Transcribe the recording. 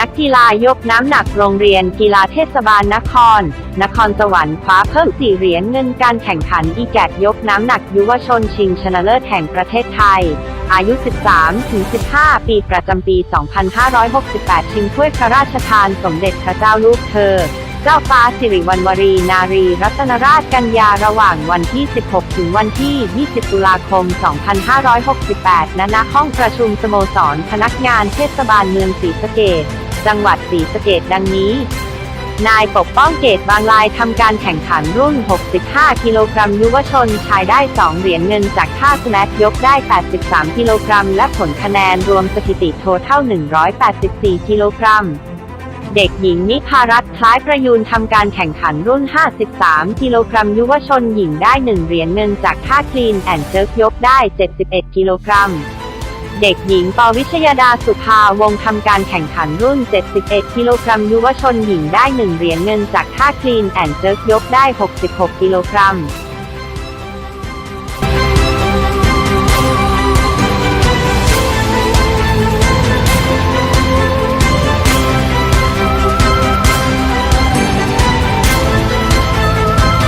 นักกีฬายกน้ำหนักโรงเรียนกีฬาเทศบาลนคร นครสวรรค์คว้าเพิ่มสี่เหรียญเงินการแข่งขันอีแกดยกน้ำหนักยุวชนชิงชนะเลิศแห่งประเทศไทย อายุ 13-15 ปีประจำปี 2568 ชิงถ้วยพระราชทานสมเด็จพระเจ้าลูกเธอ เจ้าฟ้าสิริวัณวรีนารี รัตนราชกัญญาระหว่างวันที่ 16 ถึงวันที่ 20 ตุลาคม 2568 ณ ห้องประชุมสโมสรพนักงานเทศบาลเมืองศรีสะเกษ จังหวัดศรีสะเกษดังนี้ นายปกป้องเกตบางลายทำการแข่งขันรุ่น 65 กิโลกรัมยุวชนชายได้ 2 เหรียญเงินจากท่าสแนทยกได้ 83 กิโลกรัม และผลคะแนนรวมสถิติโทเท่า 184 กิโลกรัมเด็กหญิงนิพารัตน์คล้ายประยูนทำการแข่งขันรุ่น 53 กิโลกรัมยุวชนหญิงได้ 1 เหรียญเงินจากท่าคลีนแอนเจิร์กยกได้ 71 กิโลกรัม เด็กหญิงปวิชยดาสุภาวงทำการแข่งขันรุ่น 71 กิโลกรัมยุวชนหญิงได้ 1 เหรียญเงินจากท่าคลีนแอนเจิร์กยกได้ 66 กิโลกรัม